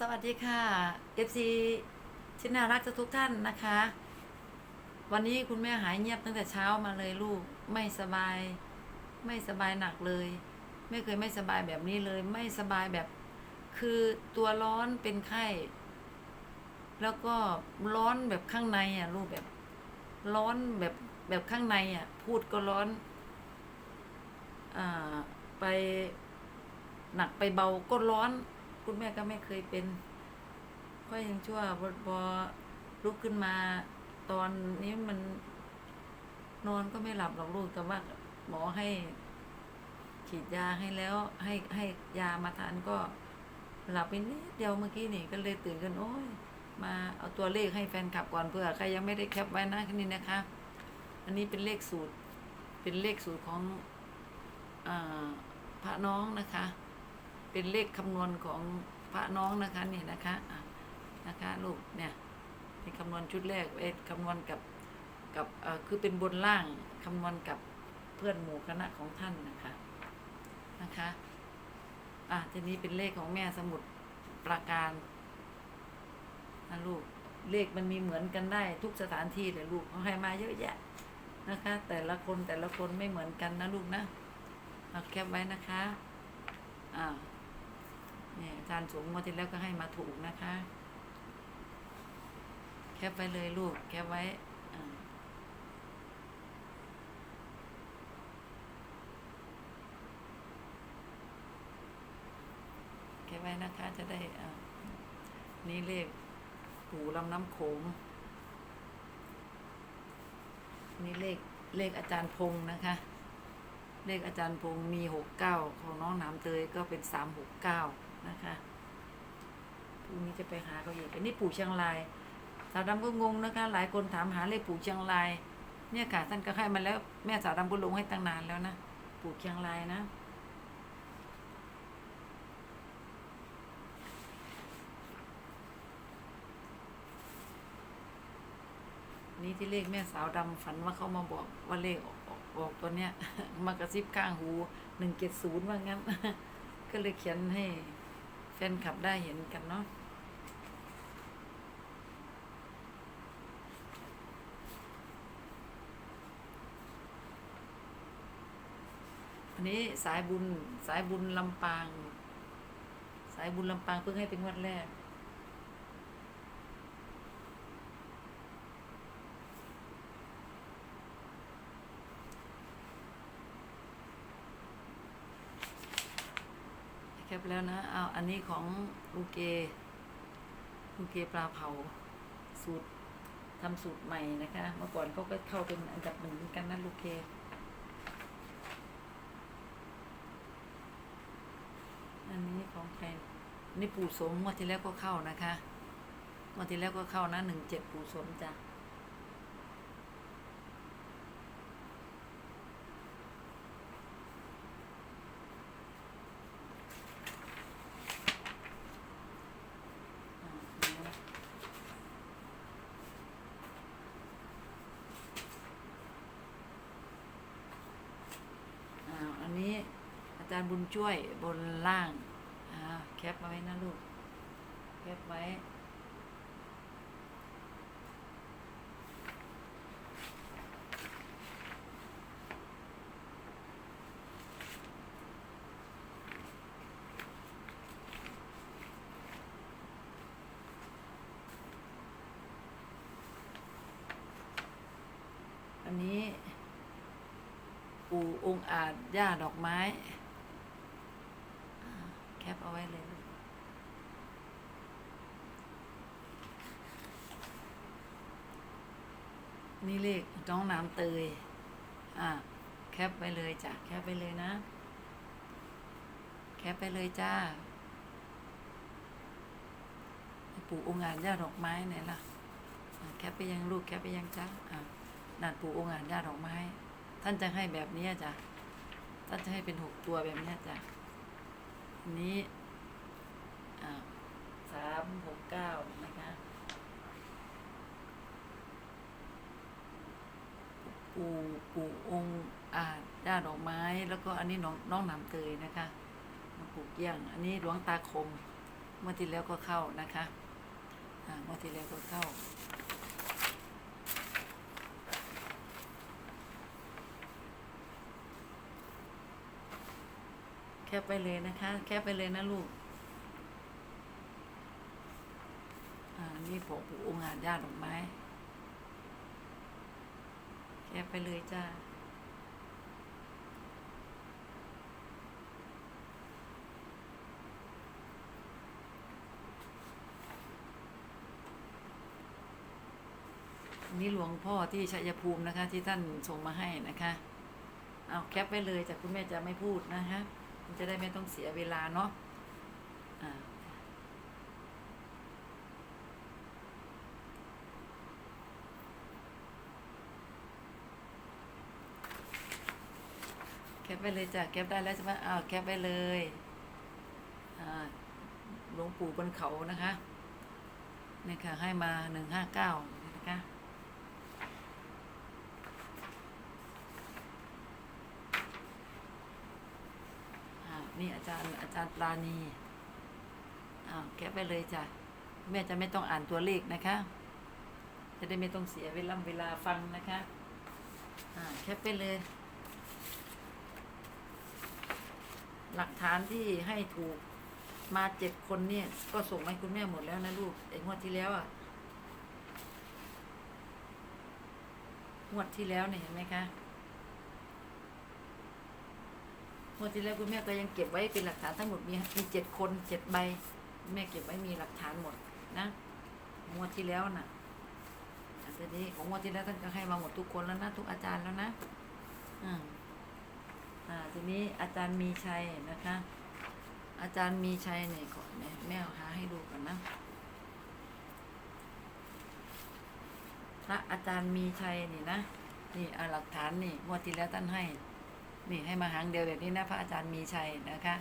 สวัสดีค่ะ FC ที่น่ารักทุกท่านนะคะ วันนี้คุณแม่หายเงียบตั้งแต่เช้ามาเลยลูกไม่สบาย ไม่สบายหนักเลย ไม่เคยไม่สบายแบบนี้เลย ไม่สบายแบบ คือตัวร้อนเป็นไข้ แล้วก็ร้อนแบบข้างในอะลูกแบบ ร้อนแบบแบบข้างในอะ พูดก็ร้อนอ่าไปหนักไปเบาก็ร้อน คุณแม่ก็ไม่เคยเป็นก็ยังชั่วพอลุกขึ้นมาตอนนี้มันนอนก็ไม่หลับหรอกลูกแต่ว่าหมอให้ ฉีดยาให้แล้ว ให้ให้ยามาทานก็หลับไปนิดเดียวเมื่อกี้นี่ก็เลยตื่นกันโอ้ยมาเอาตัวเลขให้แฟนคลับก่อนเพื่อใครยังไม่ได้แคปไว้นะนี่นะคะ อันนี้เป็นเลขสูตร เป็นเลขสูตรของอพระน้องนะคะ เป็นเลขคำนวณของพระน้องนะคะนี่นะคะนะคะลูกเนี่ยเป็นคำนวณชุดแรกเอ็คำนวณกับกับเอ่อคือเป็นบนล่างคำนวณกับเพื่อนหมู่คณะของท่านนะคะนะคะอะทีนี้เป็นเลขของแม่สมุดประการนะลูกเลขมันมีเหมือนกันได้ทุกสถานที่เลยลูกเขาให้มาเยอะแยะนะคะ แต่ละคนแต่ละคนไม่เหมือนกันนะลูกนะเอาแคปไว้นะคะอ่า เนี่ยอาจารย์สูงงวดที่แล้วก็ให้มาถูกนะคะ แคปไว้เลยลูก แคปไว้แคปไว้นะคะจะได้นี่เลขหูลำน้ำโขงนี่เลขเลขอาจารย์พงษ์นะคะ เลขอาจารย์พงษ์มีหกเก้าของน้องนามเตยก็เป็นสามหกเก้า นะคะพรุ่งนี้จะไปหาเขาอีกอันนี้ปู่เชียงรายสาวดำก็งงนะคะ หลายคนถามหาเลขปู่เชียงราย เนี่ยค่ะท่านก็ให้มาแล้วแม่สาวดำก็ลงให้ตั้งนานแล้วนะปู่เชียงรายนะนี่ที่เลขแม่สาวดำฝันว่าเขามาบอกว่าเลขออกออกออกตัวเนี้ยมากระซิบข้างหูหนึ่งเจ็ดศูนย์ว่างั้น ก็เลยเขียนให้ แฟนคลับได้เห็นกันเนาะอันนี้สายบุญสายบุญลำปาง สายบุญลำปางเพิ่งให้เป็นงวันแรก แคปแล้วนะเอาอันนี้ของลูเกลูเกปลาเผาสูตรทำสูตรใหม่นะคะ เมื่อก่อนเขาก็เข้าเป็นอันดับหนึ่งเหมือนกันนะลูเกอันนี้ของใครนี่ปู่สมงวดที่แล้วก็เข้านะคะงวดที่แล้วก็เข้านะหนึ่งเจ็ดปู่สมจ้ะ อ่าเดี๋ยวอ่าอั นนี้ อาจารย์บุญช่วยบนล่างอ่าแคปไว้นะลูก แคปไว้ อันนี้ ปู่ องอาจย่าดอกไม้ แคปเอาไว้เลยนี่เลขน้องน้ำเตย อ่า แคปไปเลยจ้ะ แคปไปเลยนะ แคปไปเลยจ้าปู่องค์อาจย่าดอกไม้ไหนล่ะ แคปไปยังลูกแคปไปยังจ้าอ่านั่นปู่องค์อาจญาดอกไม้ ท่านจะให้แบบนี้จ้ะ ท่านจะให้เป็นหกตัวแบบนี้จ้ะอันนี้สามหกเก้านะคะปูปูองค์อาจญาดอกไม้ แล้วก็อันนี้น้องน้องหนำเตยนะคะน้องปู่เกี้ยง อันนี้หลวงตาคมเมื่อที่แล้วก็เข้านะคะอ่าเมื่อที่แล้วก็เข้า ปไปเลยนะคะ แคปไปเลยนะลูกอ่านี่ผมปลูกองค์อาจญาติดอกไม้แคปไปเลยจ้านี่หลวงพ่อที่ชัยภูมินะคะ ที่ท่านส่งมาให้นะคะ เอาแคปไปเลยจากคุณแม่จะไม่พูดนะคะ มันจะได้ไม่ต้องเสียเวลาเนาะแคปไปเลยจ้ะแคปได้แล้วใช่ไหมอ้าวแคปไปเลยอ่าหลวงปู่บนเขานะคะนี่ค่ะให้มาหนึ่งห้าเก้า นี่อาจารย์อาจารย์ปราณีอ้าวแกะไปเลยจ้ะแม่จะไม่ต้องอ่านตัวเลขนะคะ จะได้ไม่ต้องเสียเวลาเวลาฟังนะคะอ่าแคปไปเลย หลักฐานที่ให้ถูกมาเจ็ดคนเนี่ย ก็ส่งให้คุณแม่หมดแล้วนะลูกไอ้งวดที่แล้วอะงวดที่แล้วเนี่ยเห็นไหมคะ ง วดที่แล้วคุณแม่ก็ยังเก็บไว้เป็นหลักฐานทั้งหมดมีมีเจ็ดคนเจ็ดใบแม่เก็บไว้มีหลักฐานหมดนะงวดที่แล้วน่ะอันนี้ของงวดที่แล้วท่านก็ให้มาหมดทุกคนแล้วนะทุกอาจารย์แล้วนะอืมอ่าทีนี้อาจารย์มีชัยนะคะ อาจารย์มีชัยเนี่ยก่อนเนี่ยแม่หาให้ดูก่อนนะพระอาจารย์มีชัยนี่นะนี่เอาหลักฐานนี่งวดที่แล้วท่านให้ นี่ให้มาหางเดียวแบบนี้นะพระอาจารย์มีชัยนะคะ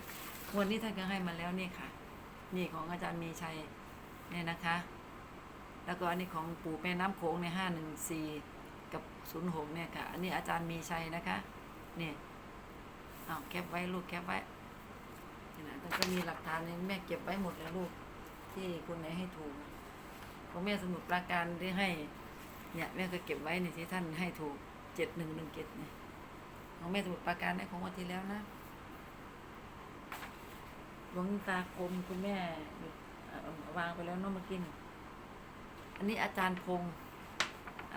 วันนี้ท่านก็ให้มาแล้วนี่ค่ะ นี่ของอาจารย์มีชัยเนี่ยนะคะ แล้วก็อันนี้ของปู่แม่น้ำโขงเนี่ยห้าหนึ่งสี่กับศูนย์หกเนี่ยค่ะ อันนี้อาจารย์มีชัยนะคะเนี่ยเอาแคปไว้ลูกแคปไว้นะท่านก็มีหลักฐานเนี่ยแม่เก็บไว้หมดเลยลูก ที่คุณไหนให้ถูกของแม่สมุดปราการได้ให้ เนี่ยแม่ก็เก็บไว้ในที่ท่านให้ถูกเจ็ดหนึ่งหนึ่งเจ็ดเนี่ย ของแม่สมุทรปราการได้ของวันที่แล้วนะหลวงตาคมคุณแม่วางไปแล้วน้องมากิน อันนี้อาจารย์พงศ์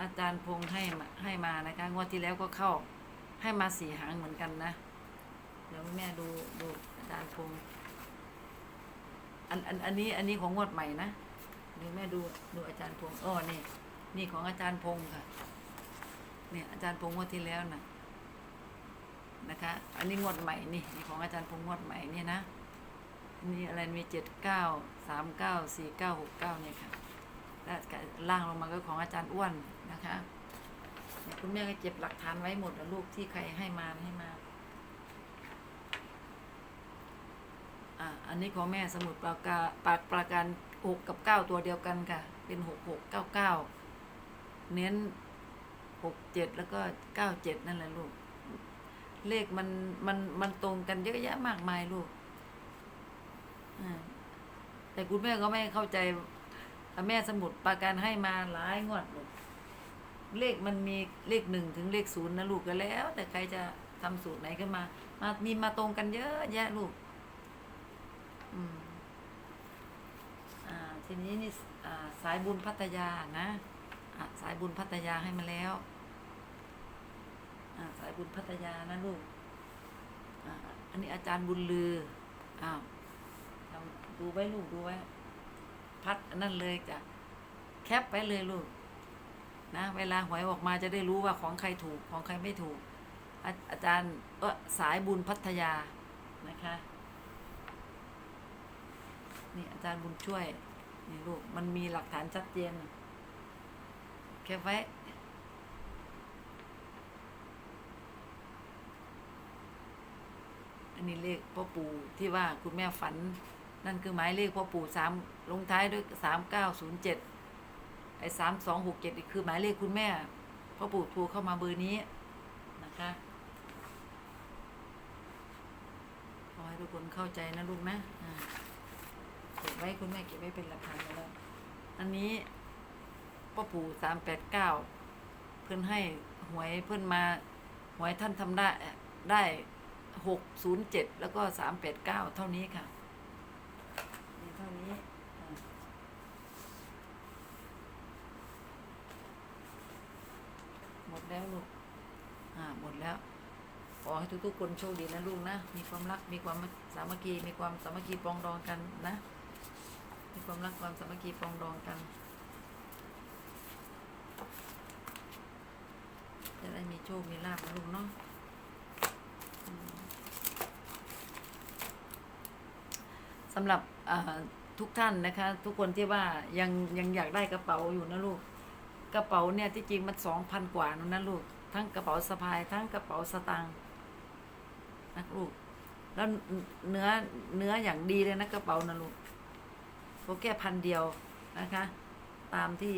อาจารย์พงศ์ให้มาให้มานะคะงวดที่แล้วก็เข้า ให้มาสี่หางเหมือนกันนะ เดี๋ยวแม่ดูดูอาจารย์พงศ์อันอันอันนี้อันนี้ของงวดใหม่นะเดี๋ยวแม่ดูดูอาจารย์พงศ์อ๋อนี่นี่ของอาจารย์พงศ์ค่ะ เนี่ยอาจารย์พงศ์งวดที่แล้วน่ะ นะคะ อันนี้งวดใหม่นี่นี่ของอาจารย์พงษ์งวดใหม่นี่นะนี่อะไรมีเจ็ดเก้าสามเก้าสี่เก้าหกเก้าเนี่ยค่ะแล้วก็ล่างลงมาก็ของอาจารย์อ้วนนะคะคุณแม่ก็เก็บหลักฐานไว้หมดแล้วลูกที่ใครให้มาให้มาอ่าอันนี้ของแม่สมุดปราการปากปราการหกกับเก้าตัวเดียวกันค่ะ เป็นหกหกเก้าเก้าเน้นหกเจ็ดแล้วก็เก้าเจ็ดนั่นแหละลูก เลขมันมันมันตรงกันเยอะแยะมากมายลูกแต่คุณแม่ก็ไม่เข้าใจแต่แม่สมุดปราการให้มาหลายงวดลูกเลขมันมีเลขหนึ่งถึงเลขศูนย์นะลูกก็แล้ว แต่ใครจะทำสูตรไหนขึ้นมา มามีมาตรงกันเยอะแยะลูก อืม อ่า ทีนี้นี่อ่าสายบุญพัทยานะอ่าสายบุญพัทยาให้มาแล้ว สายบุญพัทยานะลูกอันนี้อาจารย์บุญลืออ้าวดูไว้ลูกดูไว้ พัดนนั่นเลยจ้ะแคปไปเลยลูก นะ เวลาหวยออกมาจะได้รู้ว่าของใครถูกของใครไม่ถูก อาอาจารย์เออสายบุญพัทยานะคะนี่อาจารย์บุญช่วยนี่ลูกมันมีหลักฐานชัดเจนแคปไว้ อันนี้เลขพ่อปู่ที่ว่าคุณแม่ฝัน นั่นคือหมายเลขพ่อปู่สามลงท้ายด้วยสามเก้าศูนย์เจ็ดไอ้สามสองหกเจ็ดคือหมายเลขคุณแม่พ่อปู่โทรเข้ามาเบอร์นี้นะคะขอให้ทุกคนเข้าใจนะลูกนะอ่าเก็บไว้คุณแม่เก็บไว้เป็นหลักฐานแล้วอันนี้พ่อปู่สามแปดเก้าเพื่อนให้หวยเพื่อนมาหวยท่านทำได้ได้ หกศูนย์เจ็ดแล้วก็สามแปดเก้าเท่านี้ค่ะนี่เท่านี้อ่าหมดแล้วลูกอ่าหมดแล้วขอให้ทุกๆคนโชคดีนะลูกนะ มีความรักมีความสามัคคีมีความสามัคคีปรองดองกันนะ มีความรักความสามัคคีปรองดองกันจะได้มีโชค มีลาภนะลูกเนาะอืม สำหรับทุกท่านนะคะ ทุกคนที่ว่ายังยังอยากได้กระเป๋าอยู่นะลูก กระเป๋าเนี่ยที่จริงมันสองพันกว่านั่นนะลูก ทั้งกระเป๋าสะพาย ทั้งกระเป๋าสตางค์นะลูก แล้วเนื้อเนื้ออย่างดีเลยนะกระเป๋านะลูกเขาแค่พันเดียวนะคะ ตามที่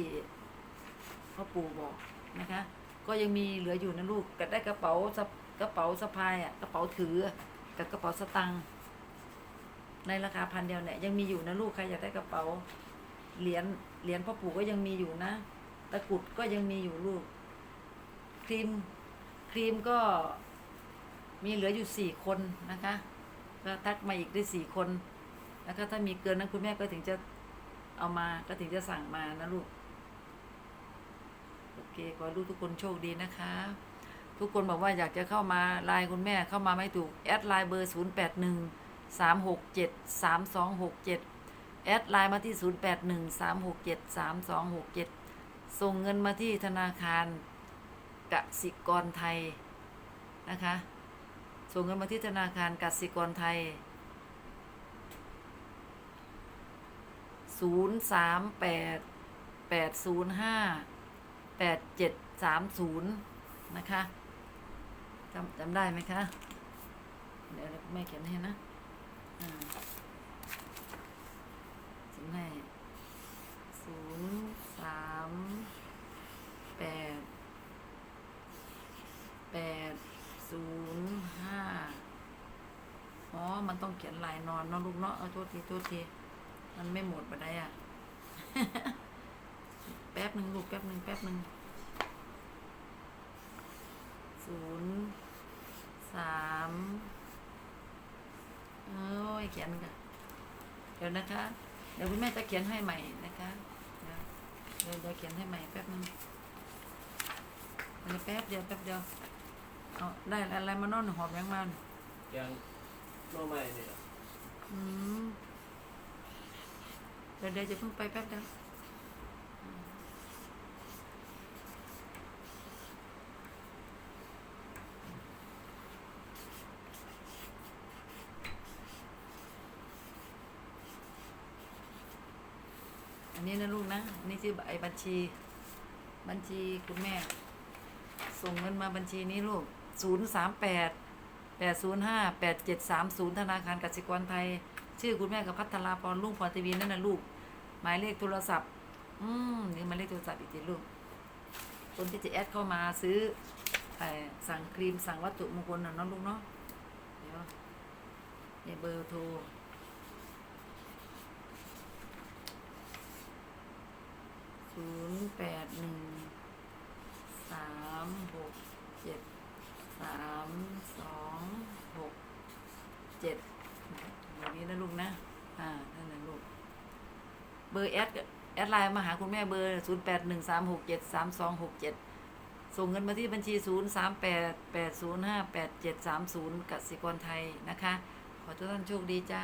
พ่อปู่บอกนะคะ ก็ยังมีเหลืออยู่นะลูกก็ได้กระเป๋าสะกระเป๋าสะพายอะกระเป๋าถือกับกระเป๋าสตางค์ ในราคาพันเดียวเนี่ยยังมีอยู่นะลูกใครอยากได้กระเป๋าเหรียญเหรียญพ่อปู่ก็ยังมีอยู่นะตะกรุดก็ยังมีอยู่ลูก ครีมครีมก็มีเหลืออยู่สี่คนนะคะก็ทักมาอีกได้สี่คนแล้วก็ถ้ามีเกินนั้นคุณแม่ก็ถึงจะเอามาก็ถึงจะสั่งมานะลูกโอเคขอลูกทุกคนโชคดีนะคะ ทุกคนบอกว่าอยากจะเข้ามาไลน์คุณแม่เข้ามาไม่ถูกแอดไลน์เบอร์ 0 8 1 3 6 7 3 2 6 7 แอดไลน์มาที่ 0 8 1 3 6 7 3 2 6 7 ส่งเงินมาที่ธนาคารกสิกรไทยนะคะ ส่งเงินมาที่ธนาคารกสิกรไทย 0 3 8 8 0 5แปดเจ็ดสามศูนย์นะคะจำจำได้ไหมคะ เดี๋ยวแม่เขียนให้นะ อ่าเขียนให้ศูนย์สามแปดแปดศูนย์ห้าอ๋อ มันต้องเขียนลายนอนเนาะลูกเนาะเอาโทษทีโทษทีมันไม่หมดไปได้อะ แป๊บหนึ่งลูกแป๊บหนึ่งแป๊บหนึ่งศูนย์สาม เอ้ยเขียนกันเดี๋ยวนะคะ เดี๋ยวคุณแม่จะเขียนให้ใหม่นะคะเดี๋ยวเดี๋ยวเดี๋ยวเขียนให้ใหม่แป๊บหนึ่งอันนี้แป๊บเดียวแป๊บเดียวเอาได้อะไรมานอนหอบยังมันยังโน่ใหม่เนี่ยอืมเดี๋ยวเดี๋ยวจะเพิ่งไปแป๊บเดียว นี้นะลูกนะนนี้ชื่อไอ้บัญชี บัญชีคุณแม่ ส่งเงินมาบัญชีนี้ลูกศูนย์สามแปดแปดศูนย์ห้าแปดเจ็ดสามศูนย์ธนาคารกสิกรไทย ชื่อคุณแม่กับพัฒนาพรลุงพรทีวีนั่นนะลูก หมายเลขโทรศัพท์ อืมนี่หมายเลขโทรศัพท์อีกทีลูก คนที่จะแอดเข้ามาซื้อเอ่อสั่งครีมสั่งวัตถุมงคลน่ะน้องลูกเนาะเดี๋ยวเบอร์โทร ศูนย์ แปดหนึ่งสามหกเจ็ดสามสองหกเจ็ดอย่างนี้นะลูกนะ อ่านั่นนะลูก เบอร์แอดแอดไลน์มาหาคุณแม่เบอร์ศูนย์แปดหนึ่งสามหกเจ็ดสามสองหกเจ็ดส่งเงินมาที่บัญชีศูนย์สามแปดแปดศูนย์ห้าแปดเจ็ดสามศูนย์กสิกรไทยนะคะ ขอทุกท่านโชคดีจ้า